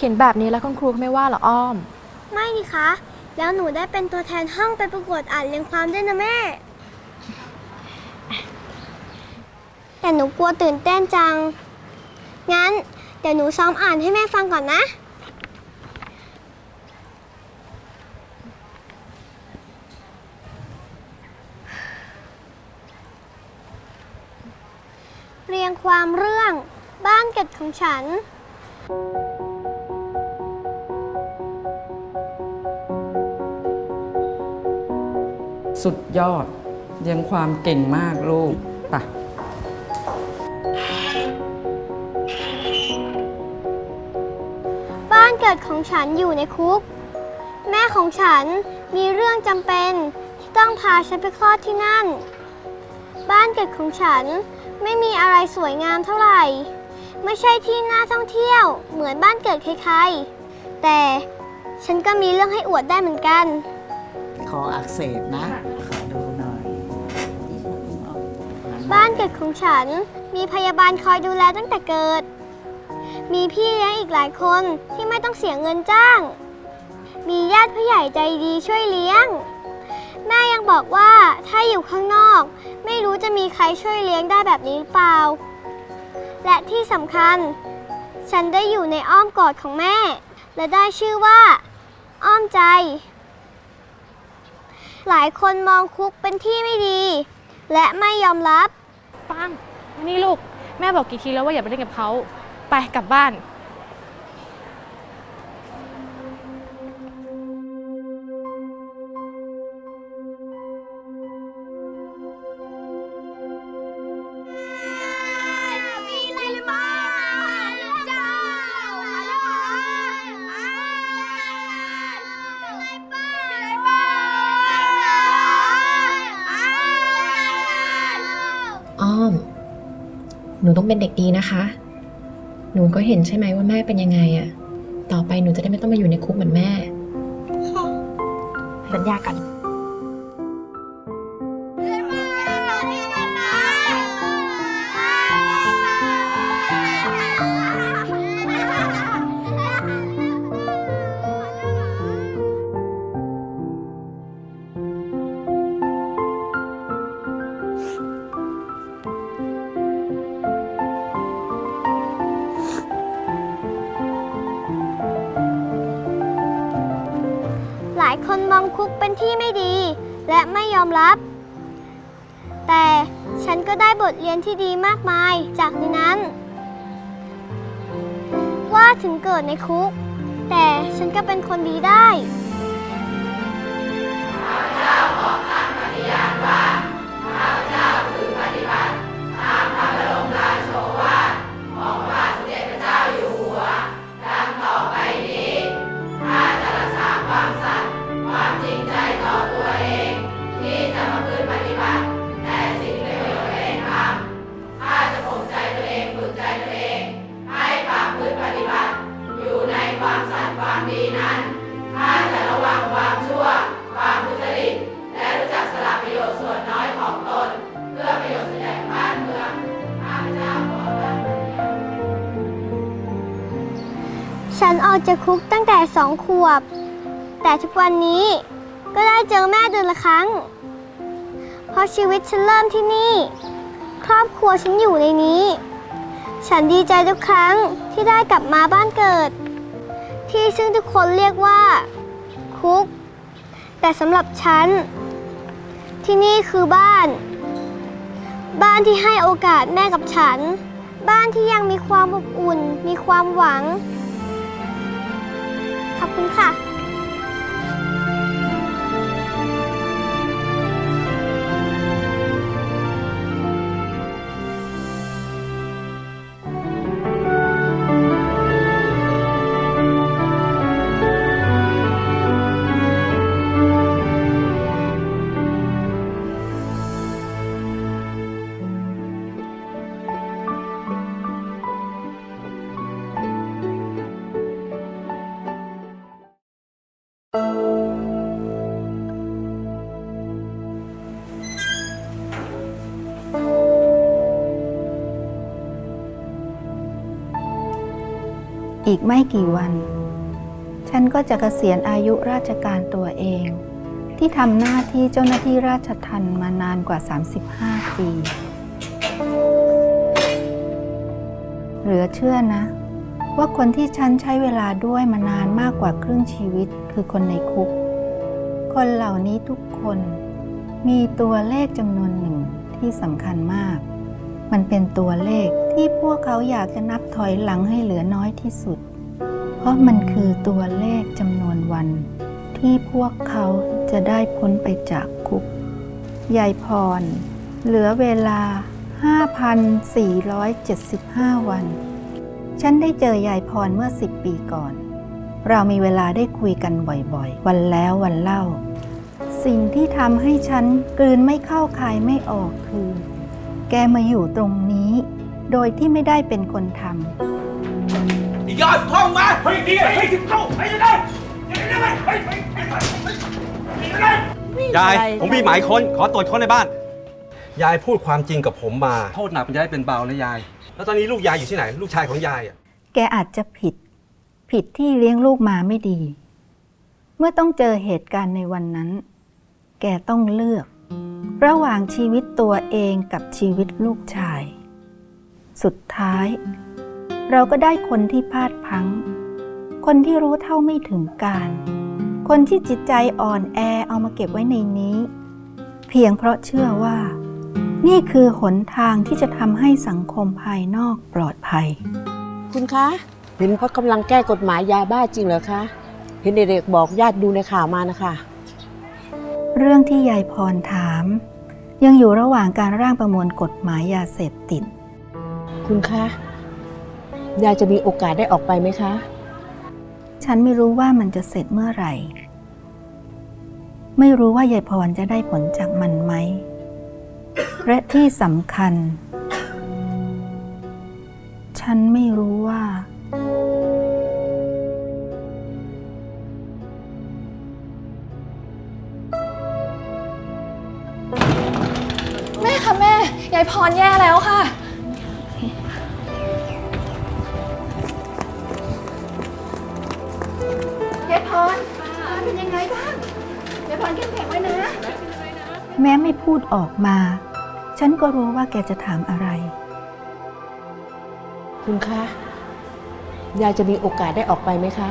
ขียนแบบนี้แล้วคุณครูเขาไม่ว่าเหรออ้อม ไม่นี่คะ แล้วหนูได้เป็นตัวแทนห้องไปประกวดอ่านเรียงความด้วยนะแม่ แต่หนูกลัวตื่นเต้นจัง งั้น เดี๋ยวหนูซ้อมอ่านให้แม่ฟังก่อนนะ เรียงความเรื่องบ้านเกิดของฉัน สุดยอด เรียงความเก่งมากลูกไปะบ้านเกิดของฉันอยู่ในคุก แม่ของฉันมีเรื่องจำเป็นที่ต้องพาฉันไปคลอดที่นั่น บ้านเกิดของฉันไม่มีอะไรสวยงามเท่าไหร่ ไม่ใช่ที่น่าท่องเที่ยวเหมือนบ้านเกิดใครๆแต่ฉันก็มีเรื่องให้อวดได้เหมือนกัน คออักเสบนะ บ้านเกิดของฉันมีพยาบาลคอยดูแลตั้งแต่เกิด มีพี่เลี้ยงอีกหลายคนที่ไม่ต้องเสียเงินจ้าง มีญาติผู้ใหญ่ใจดีช่วยเลี้ยง แม่ยังบอกว่าถ้าอยู่ข้างนอก ไม่รู้จะมีใครช่วยเลี้ยงได้แบบนี้หรือเปล่า และที่สำคัญ ฉันได้อยู่ในอ้อมกอดของแม่ และได้ชื่อว่า อ้อมใจ หลายคนมองคุกเป็นที่ไม่ดี และไม่ยอมรับ ฟังมานี่ลูก แม่บอกกี่ทีแล้วว่าอย่าไปเล่นกับเขา ไปกลับบ้าน นูต้องเป็นเด็กดีนะคะ หนูก็เห็นใช่ไหมว่าแม่เป็นยังไงอะต่อไปหนูจะได้ไม่ต้องมาอยู่ในคุกเหมือนแม่ สัญญากัน และไม่ยอมรับ แต่ฉันก็ได้บทเรียนที่ดีมากมายจากในนั้น ว่าถึงเกิดในคุก แต่ฉันก็เป็นคนดีได้ จากคุกตั้งแต่สองขวบ แต่ทุกวันนี้ก็ได้เจอแม่เดือนละครั้ง เพราะชีวิตฉันเริ่มที่นี่ ครอบครัวฉันอยู่ในนี้ ฉันดีใจทุกครั้งที่ได้กลับมาบ้านเกิด ที่ซึ่งทุกคนเรียกว่า คุก แต่สำหรับฉัน ที่นี่คือบ้าน บ้านที่ให้โอกาสแม่กับฉัน บ้านที่ยังมีความอบอุ่น มีความหวัง ขอบคุณค่ะ อีกไม่กี่วัน ฉันก็จะเกษียณอายุราชการตัวเอง ที่ทำหน้าที่เจ้าหน้าที่ราชทัณฑ์มานานกว่า 35 ปี เหลือเชื่อนะ ว่าคนที่ฉันใช้เวลาด้วยมานานมากกว่าครึ่งชีวิตคือคนในคุก คนเหล่านี้ทุกคนมีตัวเลขจำนวนหนึ่งที่สำคัญมาก มันเป็นตัวเลขที่พวกเขาอยากจะนับถอยหลังให้เหลือน้อยที่สุด ราะมันคือตัวเลขจำนวนวัน ที่พวกเขาจะได้พ้นไปจากคุก ยายพร เหลือเวลา 5,475 วัน ฉันได้เจอยายพรเมื่อ 10 ปีก่อน เรามีเวลาได้คุยกันบ่อยๆ วันแล้ววันเล่า สิ่งที่ทำให้ฉันกลืนไม่เข้าคายไม่ออกคือ แกมาอยู่ตรงนี้ โดยที่ไม่ได้เป็นคนทำ อยอดท่องมาเฮ้ยดีเฮ้ยถึงเข้าไปเลยนะเฮ้ยยายผมมีหมายค้นขอตรวจค้นในบ้าน ยายพูดความจริงกับผมมา โทษหนักมันจะได้เป็นเบานะยาย แล้วตอนนี้ลูกยายอยู่ที่ไหน ลูกชายของยายอะแกอาจจะผิด ผิดที่เลี้ยงลูกมาไม่ดี เมื่อต้องเจอเหตุการณ์ในวันนั้น แกต้องเลือก ระหว่างชีวิตตัวเองกับชีวิตลูกชาย สุดท้าย เราก็ได้คนที่พลาดพลั้งคนที่รู้เท่าไม่ถึงการ คนที่จิตใจอ่อนแอเอามาเก็บไว้ในนี้ เพียงเพราะเชื่อว่า นี่คือหนทางที่จะทำให้สังคมภายนอกปลอดภัย คุณคะ เห็นเขากำลังแก้กฎหมายยาบ้าจริงเหรอคะ เห็นเด็กๆบอกญาติดูในข่าวมานะคะ เรื่องที่ยายพรถาม ยังอยู่ระหว่างการร่างประมวลกฎหมายยาเสพติด คุณคะ ยายจะมีโอกาสได้ออกไปไหมคะ ฉันไม่รู้ว่ามันจะเสร็จเมื่อไหร่ ไม่รู้ว่ายายพรจะได้ผลจากมันไหม และที่สำคัญ ฉันไม่รู้ว่าแม่คะแม่ยายพรแย่แล้วค่ะายพรเป็นยังไงบ้างยายพรเข้มแข็งไว้นะ แม้ไม่พูดออกมา ฉันก็รู้ว่าแกจะถามอะไร คุณคะ ยายจะมีโอกาสได้ออกไปไหมคะ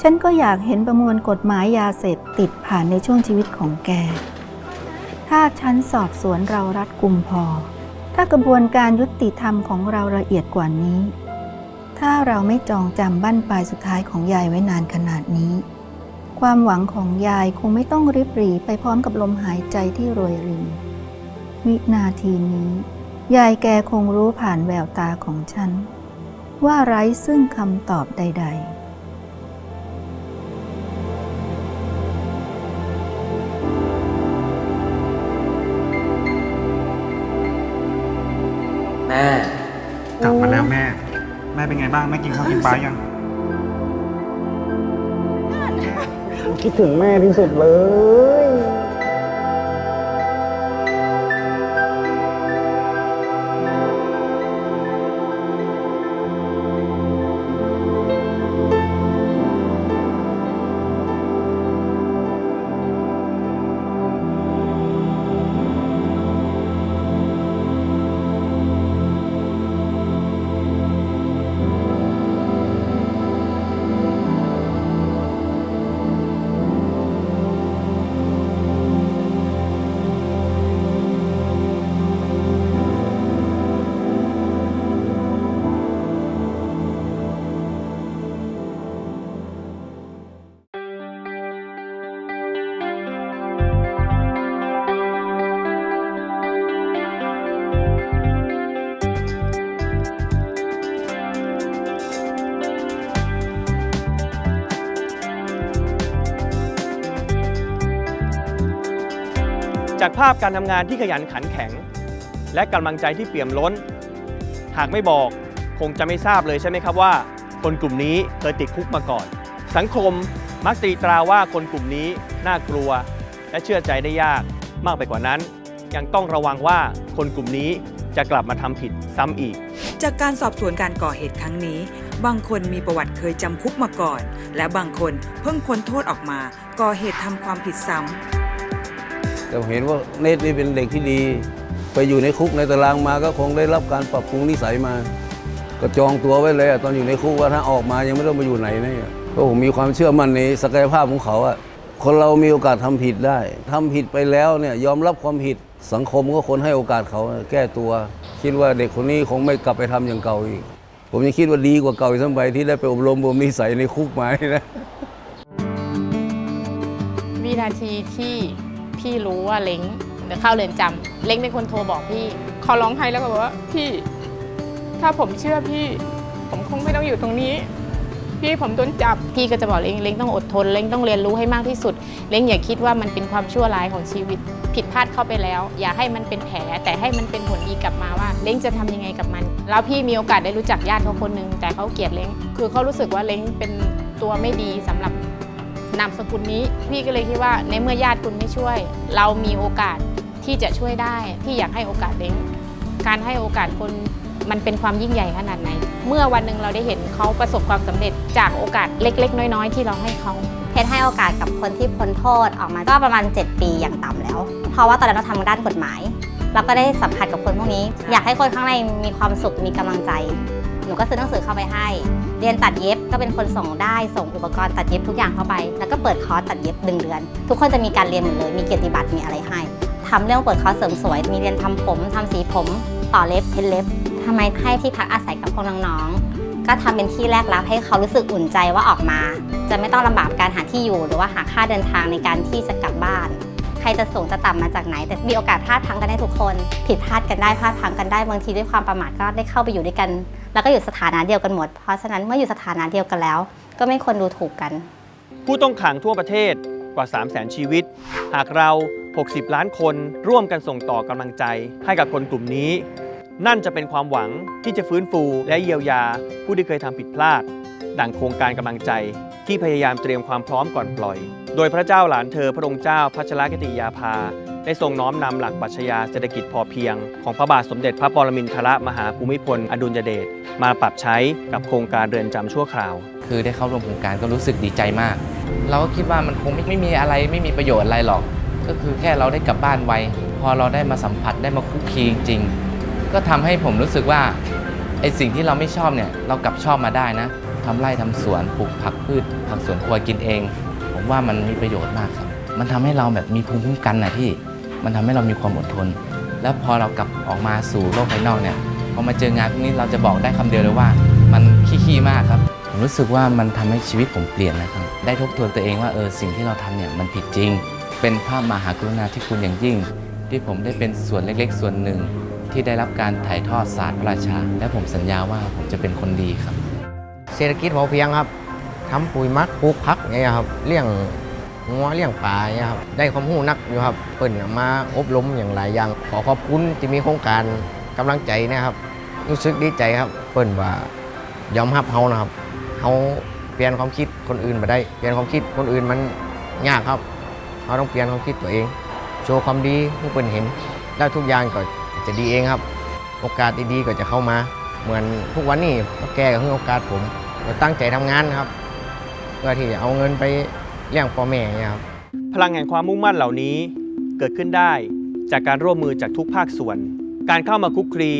ฉันก็อยากเห็นประมวลกฎหมายยาเสพติดผ่านในช่วงชีวิตของแก ถ้าฉันสอบสวนเรารัดกุมพอ ถ้ากระบวนการยุติธรรมของเราละเอียดกว่านี้ ถ้าเราไม่จองจำบั้นปลายสุดท้ายของยายไว้นานขนาดนี้ ความหวังของยายคงไม่ต้องริบหรี่ไปพร้อมกับลมหายใจที่รวยริน วินาทีนี้ ยายแกคงรู้ผ่านแววตาของฉัน ว่าไร้ซึ่งคำตอบใด ๆ เป็นไงบ้างแม่กินข้าวกินปลายังคิดถึงแม่ที่สุดเลย ภาพการทำงานที่ขยันขันแข็ง และกำลังใจที่เปี่ยมล้น หากไม่บอกคงจะไม่ทราบเลยใช่ไหมครับว่า คนกลุ่มนี้เคยติดคุกมาก่อน สังคมมักตีตราว่าคนกลุ่มนี้น่ากลัว และเชื่อใจได้ยากมากไปกว่านั้น ยังต้องระวังว่าคนกลุ่มนี้จะกลับมาทำผิดซ้ำอีก จากการสอบสวนการก่อเหตุครั้งนี้ บางคนมีประวัติเคยจำคุกมาก่อน และบางคนเพิ่งพ้นโทษออกมา ก่อเหตุทำความผิดซ้ำ แต่เห็นว่าเนตนี่เป็นเด็กที่ดี ไปอยู่ในคุกในตารางมาก็คงได้รับการปรับปรุงนิสัยมา ก็จองตัวไว้เลยอะตอนอยู่ในคุกว่าถ้าออกมายังไม่ต้องมาอยู่ไหนเนี่ยเพราะผมมีความเชื่อมั่นในศักยภาพของเขาอะคนเรามีโอกาสทำผิดได้ทำผิดไปแล้วเนี่ยยอมรับความผิดสังคมก็คนให้โอกาสเขาแก้ตัว คิดว่าเด็กคนนี้คงไม่กลับไปทำอย่างเก่าอีก ผมยังคิดว่าดีกว่าเก่าอีกทั้งไปที่ได้ไปอบรมบ่มนิสัยในคุกมานี่นะวินาทีที่ พี่รู้ว่าเล้งจะเข้าเรือนจำเล้งเป็นคนโทรบอกพี่เขาร้องไห้แล้วก็บอกว่าพี่ ถ้าผมเชื่อพี่ ผมคงไม่ต้องอยู่ตรงนี้ พี่ผมโดนจับพี่ก็จะบอกเล้งเล้งต้องอดทนเล้งต้องเรียนรู้ให้มากที่สุด เล้งอย่าคิดว่ามันเป็นความชั่วร้ายของชีวิต ผิดพลาดเข้าไปแล้ว อย่าให้มันเป็นแผลแต่ให้มันเป็นผลดีกลับมาว่า เล้งจะทำยังไงกับมัน แล้วพี่มีโอกาสได้รู้จักญาติเขาคนหนึงแต่เขาเกลียดเล้งคือเขารู้สึกว่าเล้งเป็นตัวไม่ดีสำหรับ นามสกุลนี้ พี่ก็เลยคิดว่าในเมื่อญาติคุณไม่ช่วย เรามีโอกาสที่จะช่วยได้ พี่อยากให้โอกาสเล้งการให้โอกาสคนมันเป็นความยิ่งใหญ่ขนาดไหน เมื่อวันหนึ่งเราได้เห็นเขาประสบความสำเร็จจากโอกาสเล็ก ๆ น้อย ๆ ที่เราให้เขาเพชรให้โอกาสกับคนที่พ้นโทษออกมาก็ประมาณ 7 ปีอย่างต่ำแล้ว เพราะว่าตอนนั้นเราทำด้านกฎหมาย เราก็ได้สัมผัสกับคนพวกนี้ อยากให้คนข้างในมีความสุขมีกำลังใจ หนูก็ซื้อหนังสือเข้าไปให้ เรียนตัดเย็บก็เป็นคนส่งได้ส่งอุปกรณ์ตัดเย็บทุกอย่างเข้าไป แล้วก็เปิดคอร์สตัดเย็บหนึ่งเดือน ทุกคนจะมีการเรียนหมดเลย มีเกียรติบัตรมีอะไรให้ทำเรื่องเปิดคอร์สเสริมสวย มีเรียนทำผมทำสีผม ต่อเล็บเพ้นเล็บทำไมให้ที่พักอาศัยกับพวกน้องๆ ก็ทำเป็นที่แรกรับให้เขารู้สึกอุ่นใจว่าออกมา จะไม่ต้องลำบากการหาที่อยู่หรือว่าหาค่าเดินทางในการที่จะกลับบ้าน รจะสูงจะต่ำมาจากไหน แต่มีโอกาสพลาดพลังกันได้ทุกคน ผิดพลาดกันได้พลาดพลังกันได้บางทีด้วยความประมาทก็ได้เข้าไปอยู่ด้วยกัน แล้วก็อยู่สถานะเดียวกันหมด เพราะฉะนั้นเมื่ออยู่สถานะเดียวกันแล้ว ก็ไม่ควรดูถูกกัน ผู้ต้องขังทั่วประเทศกว่า 3 0 0 0 0 0 ชีวิต หากเรา 60 ล้านคนร่วมกันส่งต่อกำลังใจ ให้กับคนกลุ่มนี้ นั่นจะเป็นความหวังที่จะฟื้นฟูและเยียวยาผู้ที่เคยทำผิดพลาด ดังโครงการกำลังใจ ที่พยายามเตรียมความพร้อมก่อนปล่อย โดยพระเจ้าหลานเธอพระองค์เจ้าพัชรกิติยาภา ได้ทรงน้อมนำหลักปรัชญาเศรษฐกิจพอเพียง ของพระบาทสมเด็จพระปรมินทรมหาภูมิพล อดุลยเดชมาปรับใช้กับโครงการเรือนจำชั่วคราว คือได้เข้าร่วมโครงการก็รู้สึกดีใจมาก เราก็คิดว่ามันคงไม่ไม่มีอะไรไม่มีประโยชน์อะไรหรอก ก็คือแค่เราได้กลับบ้านไวพอเราได้มาสัมผัสได้มาคุกคีจริง ก็ทำให้ผมรู้สึกว่าไอสิ่งที่เราไม่ชอบเนี่ยเรากลับชอบมาได้นะ ทำไร่ทำสวนปลูกผักพืชผักสวนครัวกินเอง ผมว่ามันมีประโยชน์มากครับ มันทำให้เราแบบมีภูมิคุ้มกันนะพี่ มันทำให้เรามีความอดทน แล้วพอเรากลับออกมาสู่โลกภายนอกเนี่ยพอมาเจองานพวกนี้เราจะบอกได้คำเดียวเลยว่า มันขี้ๆมากครับ ผมรู้สึกว่ามันทำให้ชีวิตผมเปลี่ยนนะครับ ได้ทบทวนตัวเองว่าเออสิ่งที่เราทำเนี่ยมันผิดจริง เป็นภาพมหากรุณาธิคุณอย่างยิ่ง ที่ผมได้เป็นส่วนเล็ก ๆ ส่วนหนึ่งที่ได้รับการถ่ายทอดศาสตร์พระราชา และผมสัญญาว่าผมจะเป็นคนดีครับ เศรษฐกิจพอเพียงครับทำปุ๋ยมักปลูกผักเนี่ยครับเลี้ยงงัวเลี้ยงปลาเนี่ยครับได้ความรู้นักอยู่ครับเปิ่นมาอบรมอย่างหลายอย่าง ขอขอบคุณที่มีโครงการกำลังใจนะครับ รู้สึกดีใจครับ เปิ่นว่ายอมรับเฮานะครับเฮาเปลี่ยนความคิดคนอื่นมาได้ เปลี่ยนความคิดคนอื่นมันยากครับเราต้องเปลี่ยนความคิดตัวเอง โชว์ความดีให้เปิ่นเห็น แล้วทุกอย่างก็จะดีเองครับ โอกาสดีๆก็จะเข้ามา เหมือนทุกวันนี้แกก็ให้โอกาสผม ก็ตั้งใจทำงานครับ เพื่อที่จะเอาเงินไปเลี้ยงพ่อแม่เนี่ยครับ พลังแห่งความมุ่งมั่นเหล่านี้เกิดขึ้นได้จากการร่วมมือจากทุกภาคส่วน การเข้ามาคุกคลี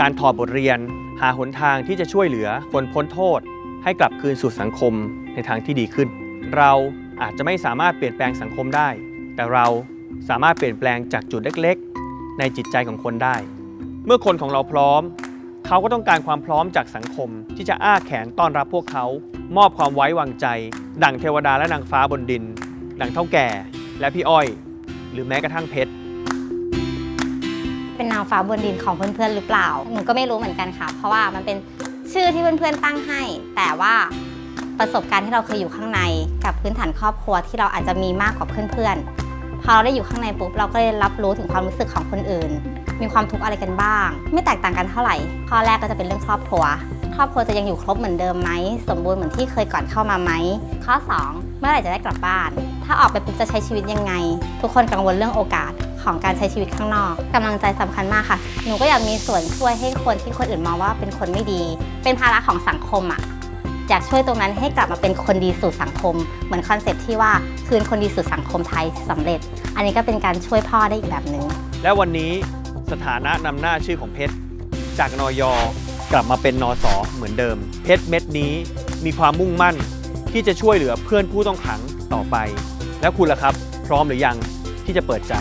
การถอดบทเรียน หาหนทางที่จะช่วยเหลือคนพ้นโทษ ให้กลับคืนสู่สังคมในทางที่ดีขึ้น เราอาจจะไม่สามารถเปลี่ยนแปลงสังคมได้ แต่เราสามารถเปลี่ยนแปลงจากจุดเล็กๆ ในจิตใจของคนได้ เมื่อคนของเราพร้อม เขาก็ต้องการความพร้อมจากสังคม ที่จะอ้าแขนต้อนรับพวกเขา มอบความไว้วางใจ ดั่งเทวดาและนางฟ้าบนดิน ดั่งเท่าแก่ และพี่อ้อย หรือแม้กระทั่งเพชรเป็นนางฟ้าบนดินของเพื่อนๆหรือเปล่าหนูก็ไม่รู้เหมือนกันค่ะ เพราะว่ามันเป็นชื่อที่เพื่อนๆตั้งให้ แต่ว่าประสบการณ์ที่เราเคยอยู่ข้างในกับพื้นฐานครอบครัวที่เราอาจจะมีมากกว่าเพื่อนๆพอเราได้อยู่ข้างในปุ๊บเราก็ได้รับรู้ถึงความรู้สึกของคนอื่น มีความทุกข์อะไรกันบ้าง ไม่แตกต่างกันเท่าไหร่ข้อแรกก็จะเป็นเรื่องครอบครัว ครอบครัวจะยังอยู่ครบเหมือนเดิมไหมสมบูรณ์เหมือนที่เคยก่อนเข้ามาไหมข้อ 2 เมื่อไหร่จะได้กลับบ้าน ถ้าออกไปปุ๊บจะใช้ชีวิตยังไง ทุกคนกังวลเรื่องโอกาสของการใช้ชีวิตข้างนอกกำลังใจสำคัญมากค่ะ หนูก็อยากมีส่วนช่วยให้คนที่คนอื่นมองว่าเป็นคนไม่ดี เป็นภาระของสังคมอะอยากช่วยตรงนั้นให้กลับมาเป็นคนดีสู่สังคม เหมือนคอนเซ็ปที่ว่าคืนคนดีสู่สังคมไทยสำเร็จ อันนี้ก็เป็นการช่วยพ่อได้อีกแบบหนึ่งและวันนี้ สถานะนำหน้าชื่อของเพชร จากนอยกลับมาเป็นนอสอเหมือนเดิม เพชรเม็ดนี้มีความมุ่งมั่นที่จะช่วยเหลือเพื่อนผู้ต้องขังต่อไป แล้วคุณล่ะครับ พร้อมหรือยังที่จะเปิดใจ